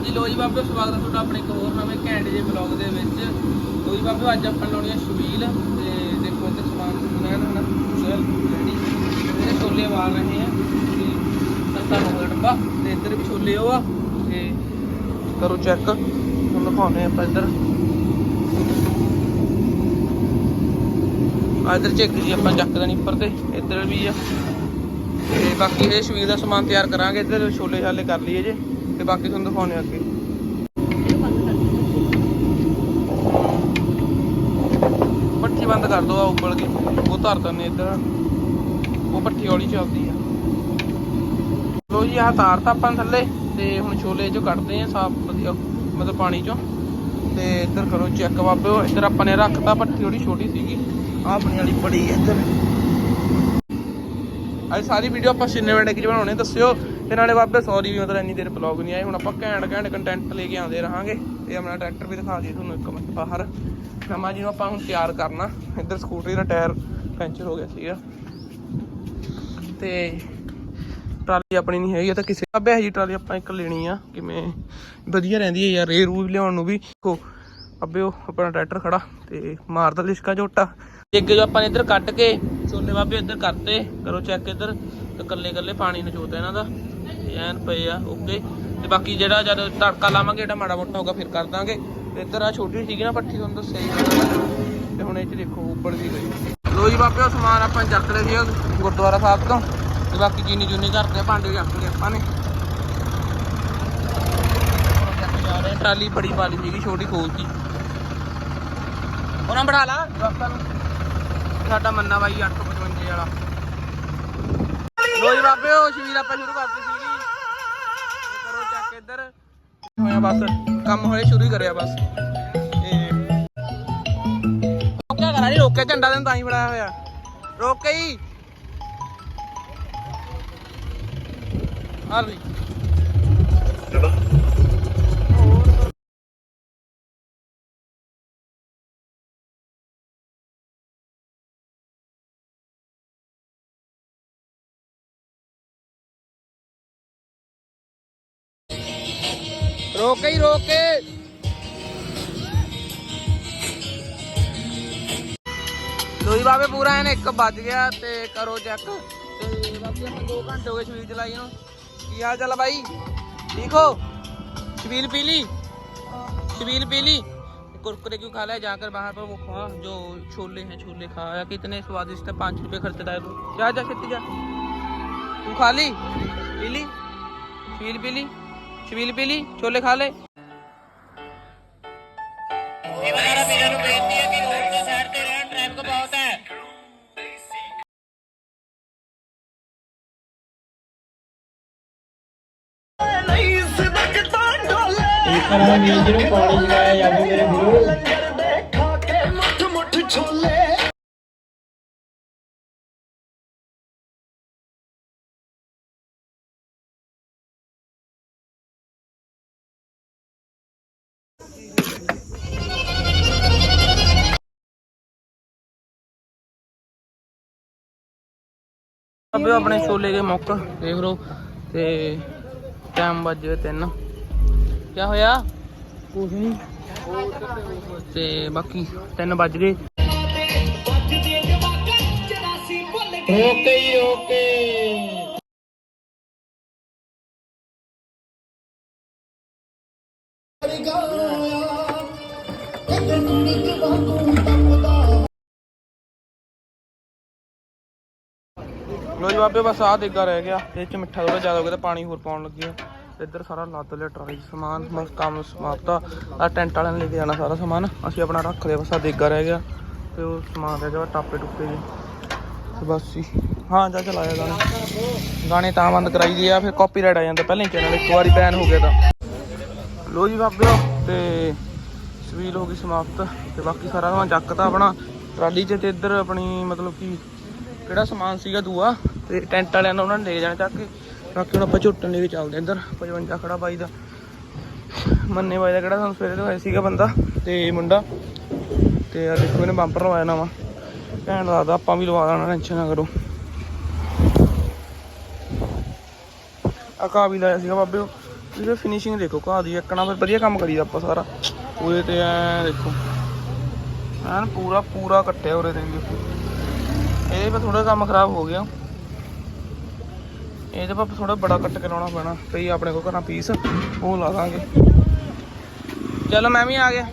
ਹਾਂਜੀ ਲੋ ਜੀ ਬਾਬੇ ਸਵਾਗਤ ਹੈ ਤੁਹਾਡਾ ਆਪਣੇ ਇੱਕ ਹੋਰ ਨਵੇਂ ਘੈਂਟ ਜੇ ਵਲੌਗ ਦੇ ਵਿੱਚ। ਲੋ ਜੀ ਬਾਬੇ ਅੱਜ ਆਪਾਂ ਲਾਉਣੀ ਹੈ ਸ਼ਬੀਲ ਤੇ ਦੇਖੋ ਇੱਥੇ ਸਮਾਨ ਸਮੂਨ ਹੈ ਨਾ ਸੇਲ ਰੈਡੀ ਇਹ ਛੋਲੇ ਵਾਲ ਰਹੇ ਆ ਤੇ ਸੱਤਾ ਹੋ ਡੱਬਾ ਤੇ ਇੱਧਰ ਵੀ ਛੋਲੇ ਉਹ ਆ ਤੇ ਕਰੋ ਚੈੱਕ ਤੁਹਾਨੂੰ ਦਿਖਾਉਂਦੇ ਆਪਾਂ ਇੱਧਰ। ਆ ਇੱਧਰ ਚੈੱਕ ਜੀ ਆਪਾਂ ਚੱਕ ਦੇਣੀ ਉੱਪਰ ਤੇ, ਇੱਧਰ ਵੀ ਆ। ਤੇ ਬਾਕੀ ਇਹ ਸ਼ਬੀਲ ਦਾ ਸਮਾਨ ਤਿਆਰ ਕਰਾਂਗੇ, ਇੱਧਰ ਛੋਲੇ ਛਾਲੇ ਕਰ ਲਈਏ ਜੇ। ਤੇ ਬਾਕੀ ਤੁਹਾਨੂੰ ਦਿਖਾਉਂਦੇ ਅੱਗੇ। ਪੱਠੀ ਬੰਦ ਕਰ ਦੋ ਆ ਉਬਲ ਗਈ ਉਹ ਧਰ ਦਿੰਦੇ ਇੱਧਰ। ਉਹ ਪੱਠੀ ਹੌਲੀ ਚੱਲਦੀ ਆ। ਲੋ ਜੀ, ਆਹ ਤਾਰਤਾ ਆਪਾਂ ਥੱਲੇ ਤੇ ਹੁਣ ਛੋਲੇ ਚੋਂ ਕੱਢਦੇ ਆ ਸਾਫ਼, ਵਧੀਆ, ਮਤਲਬ ਪਾਣੀ ਚੋਂ। ਤੇ ਇੱਧਰ ਕਰੋ ਚੈੱਕ ਬਾਬਿਓ, ਇੱਧਰ ਆਪਾਂ ਨੇ ਰੱਖਤਾ, ਪੱਠੀ ਥੋੜੀ ਛੋਟੀ ਸੀਗੀ। ਆਹ ਆਪਣੀ ਵਾਲੀ ਬੜੀ ਇੱਧਰ। ਅੱਜ ਸਾਰੀ ਵੀਡੀਓ ਆਪਾਂ ਸਿੰਨੇ ਵੰਡੇ ਕਿ ਬਣਾਉਣੇ ਦੱਸਿਓ। ਤੇ ਨਾਲੇ ਬਾਬੇ ਸੌਰੀ ਵੀ ਮਤਲਬ ਇੰਨੀ ਦੇਰ ਬਲੌਗ ਨਹੀਂ ਆਏ, ਹੁਣ ਆਪਾਂ ਘੈਂਟ ਘੈਂਟ ਕੰਟੈਂਟ ਲੈ ਕੇ ਆਉਂਦੇ ਰਹਾਂਗੇ। ਤੇ ਆਪਣਾ ਟਰੈਕਟਰ ਵੀ ਦਿਖਾ ਦਈਏ ਤੁਹਾਨੂੰ ਇੱਕ ਮਿੰਟ ਬਾਹਰ। ਨਵਾਂ ਜਿਹਨੂੰ ਆਪਾਂ ਹੁਣ ਤਿਆਰ ਕਰਨਾ। ਇੱਧਰ ਸਕੂਟਰੀ ਦਾ ਟਾਇਰ ਪੈਂਚਰ ਹੋ ਗਿਆ ਸੀਗਾ। ਤੇ ਟਰਾਲੀ ਆਪਣੀ ਨਹੀਂ ਹੈਗੀ ਤਾਂ ਕਿਸੇ ਬਾਬੇ ਹੈ ਜੀ ਟਰਾਲੀ ਆਪਾਂ ਇੱਕ ਲੈਣੀ ਆ, ਕਿਵੇਂ ਵਧੀਆ ਰਹਿੰਦੀ ਹੈ ਯਾਰ, ਇਹ ਰੂ ਲਿਆਉਣ ਨੂੰ ਵੀ। ਦੇਖੋ ਅੱਬੇ ਉਹ ਆਪਣਾ ਟਰੈਕਟਰ ਖੜਾ ਤੇ ਮਾਰਦਾ ਲਿਸ਼ਕਾ ਝੋਟਾ। ਅੱਗੇ ਜੋ ਆਪਾਂ ਨੇ ਇੱਧਰ ਕੱਢ ਕੇ, ਛੋਲੇ ਬਾਬੇ ਇੱਧਰ ਕਰਤੇ। ਕਰੋ ਚੈੱਕ ਇੱਧਰ। ਤੇ ਕੱਲੇ ਕੱਲੇ ਪਾਣੀ ਨਚੋਤਾ ਇਹਨਾਂ ਦਾ। ਐਨ ਪਏ ਆ ਓਕੇ ਤੇ ਬਾਕੀ ਜਿਹੜਾ ਜਦ ਤੜਕਾ ਲਾਵਾਂਗੇ, ਜਿਹੜਾ ਮਾੜਾ ਮੋਟਾ ਹੋਗਾ ਫਿਰ ਕਰ ਦਾਂਗੇ। ਤੇ ਇੱਧਰ ਆ ਛੋਟੀ ਸੀਗੀ ਨਾ ਪੱਠੀ, ਤੁਹਾਨੂੰ ਦੱਸਿਆ ਹੀ ਤੇ ਹੁਣ ਇਹ ਚ ਦੇਖੋ ਉੱਪਰ ਦੀ ਗਈ। ਲੋ ਜੀ ਬਾਬੇ ਸਮਾਨ ਆਪਾਂ ਚੱਕ ਲਿਆ ਸੀ ਗੁਰਦੁਆਰਾ ਸਾਹਿਬ ਤੋਂ। ਤੇ ਬਾਕੀ ਚੀਨੀ ਚੁੰਨੀ ਕਰਦੇ ਭਾਂਡੇ ਚੱਕ ਲਏ ਆਪਾਂ ਨੇ। ਟਰਾਲੀ ਬੜੀ ਪਾਲੀ ਸੀਗੀ, ਛੋਟੀ ਖੋਲਤੀ ਉਹਨਾਂ ਬੜਾ ਲਾ। ਨੂੰ ਸਾਡਾ ਮੰਨਾ ਬਾਈ 855 ਵਾਲਾ। ਲੋ ਜੀ ਬਾਬੇ, ਉਹ ਸ਼ਵੀਰ ਆਪਾਂ ਸ਼ੁਰੂ ਕਰਦੇ ਸੀਗੀ। ਤੇ ਕਰੋ ਚੱਕ ਇੱਧਰ। ਹੋਇਆ ਬਸ, ਕੰਮ ਹੋਇਆ ਸ਼ੁਰੂ ਹੀ ਕਰਿਆ ਬਸ। ਰੋਕਿਆ ਕਰਾ ਨਹੀਂ ਰੋਕਿਆ ਝੰਡਾ ਤੈਨੂੰ ਤਾਂ ਹੀ ਫੜਾਇਆ ਹੋਇਆ। ਰੋਕ ਕੇ ਹੀ। ਆ ਵੀ ਰੋਕ ਕੇ ਹੀ ਰੋਕ ਕੇ ਲੋਈ ਬਾਬੇ ਪੂਰਾ ਇਹਨੇ ਇੱਕ ਵੱਜ ਗਿਆ ਤੇ ਕਰੋ ਚੈੱਕ ਤੇ ਬਾਕੀ ਆਪਾਂ 2 ਘੰਟੇ ਹੋ ਗਏ ਸ਼ਵੀਲ ਚਲਾਈ ਨੂੰ ਕੀ ਹਾਲ ਚਾਲ ਆ ਬਾਈ ਠੀਕ ਹੋ ਸ਼ਵੀਲ ਪੀ ਲਈ शबील पी ली कुरकुरे क्यों खा लिया जाकर बाहर पर वो खा जो छोले हैं छोले खाया कितने स्वादिष्ट है पाँच रुपए खर्च लाए तू जा जा खेती जा तू खा ली पी ली शबील पी ली ਛਬੀਲ ਪੀਲੀ ਛੋਲੇ ਖਾ ਲੇ ਇਹ ਵਗੈਰਾ ਨੂੰ ਪਾਣੀ ਜਗਾਇਆ ਜਾਂਦੇ ਮੇਰੇ ਵੀਰੋ? ਲੰਗਰ ਕੇ ਮੁੱਠ ਮੁੱਠ ਛੋਲੇ। ਅਬੇ ਆਪਣੇ ਛੋਲੇ ਦੇ ਮੁੱਕ, ਦੇਖ ਲਓ, ਤੇ ਟਾਈਮ ਵੱਜੇ 3 ਕੀ ਹੋਇਆ? ਕੁਝ ਨਹੀਂ ਤੇ ਬਾਕੀ 3 ਵੱਜ ਗਏ। ਓਕੇ ਜੀ ਓਕੇ। ਲੋ ਜੀ, ਬਾਬੇ, ਬਸ ਆਹ ਦੇਗਾ ਰਹਿ ਗਿਆ। ਇਹ ਚ ਮਿੱਠਾ ਥੋੜਾ ਜ਼ਿਆਦਾ ਹੋ ਗਿਆ ਤਾਂ ਪਾਣੀ ਹੋਰ ਪਾਉਣ ਲੱਗੇ ਆ। ਇੱਧਰ ਸਾਰਾ ਲੱਦ ਲਿਆ ਟਰਾਲੀ ਸਮਾਨ ਬਸ ਕੰਮ ਸਮਾਪਤ ਆ। ਆਹ ਟੈਂਟ ਵਾਲਿਆਂ ਨੇ ਲੈ ਕੇ ਜਾਣਾ ਸਾਰਾ ਸਮਾਨ। ਅਸੀਂ ਆਪਣਾ ਰੱਖ ਲਿਆ, ਬਸ ਆਹ ਦੇਗਾ ਰਹਿ ਗਿਆ। ਤੇ ਉਹ ਸਮਾਨ ਰਹਿ ਗਿਆ, ਟਾਪੇ ਟੁੱਪੇ ਜੀ। ਤੇ ਬਸ ਜੀ। ਹਾਂ, ਜਾ ਚਲਾਇਆ ਗਾਣੇ। ਗਾਣੇ ਤਾਂ ਬੰਦ ਕਰਾਈ ਦੀ ਆ, ਫਿਰ ਕਾਪੀਰਾਈਟ ਆ ਜਾਂਦਾ ਪਹਿਲਾਂ ਹੀ ਚੈਨਲ, ਇੱਕ ਵਾਰੀ ਬੈਨ ਹੋ ਗਿਆ ਤਾਂ। ਲੋ ਜੀ ਬਾਬਿਓ, ਤੇ ਸਵੀਲ ਹੋ ਗਈ ਸਮਾਪਤ। ਤੇ ਬਾਕੀ ਸਾਰਾ ਸਮਾਨ ਚੱਕਤਾ ਆਪਣਾ। ਟਰਾਲੀ 'ਚ ਤੇ ਇੱਧਰ ਆਪਣੀ ਮਤਲਬ ਕਿ ਕਿਹੜਾ ਸਮਾਨ ਸੀਗਾ ਦੂਆ, ਤੇ ਟੈਂਟ ਵਾਲਿਆਂ ਨੇ ਉਹਨਾਂ ਨੇ ਲੈ ਜਾਣਾ ਚੱਕ ਕੇ। ਬਾਕੀ ਹੁਣ ਆਪਾਂ ਝੁੱਟਣ ਲਈ ਵੀ ਚੱਲਦੇ ਹਾਂ ਇੱਧਰ 55 ਖੜਾ ਬਾਈ ਦਾ। ਮੰਨੇ ਬਾਈ ਦਾ ਕਿਹੜਾ, ਸਾਨੂੰ ਸਵੇਰੇ ਤੋਂ ਹੋਇਆ ਸੀਗਾ ਬੰਦਾ ਤੇ ਮੁੰਡਾ। ਤੇ ਆ ਦੇਖੋ ਇਹਨੇ ਬੰਪਰ ਲਵਾਇਆ ਨਵਾਂ। ਕਹਿਣ ਲੱਗਦਾ ਆਪਾਂ ਵੀ ਲਵਾ ਦੇਣਾ ਟੈਨਸ਼ਨ ਨਾ ਕਰੋ। ਆ ਕਾ ਵੀ ਲਾਇਆ ਸੀਗਾ ਬਾਬੇ ਉਹ। ਵੀਰੇ ਫਿਨਿਸ਼ਿੰਗ ਦੇਖੋ, ਘਾਹ ਦੀ ਇੱਕਣਾ, ਫਿਰ ਵਧੀਆ ਕੰਮ ਕਰੀਦਾ ਆਪਾਂ ਸਾਰਾ। ਉਹਦੇ ਤੇ ਐ ਦੇਖੋ। ਐਨ ਪੂਰਾ ਪੂਰਾ ਕੱਟਿਆ ਉਰੇ ਤੇ ਵੀ। ਦੇਖੋ ਇਹਦੇ 'ਤੇ ਥੋੜਾ ਕੰਮ ਖਰਾਬ ਹੋ ਗਿਆ। ਇਹਦੇ ਪਾ ਥੋੜਾ ਬੜਾ ਕੱਟ ਕੇ ਲਾਉਣਾ ਪੈਣਾ। ਪਈ ਆਪਣੇ ਕੋਲ ਘਰਾਂ ਪੀਸ ਉਹ ਲਾ ਦਾਂਗੇ। ਚਲੋ ਮੈਂ ਵੀ ਆ ਗਿਆ।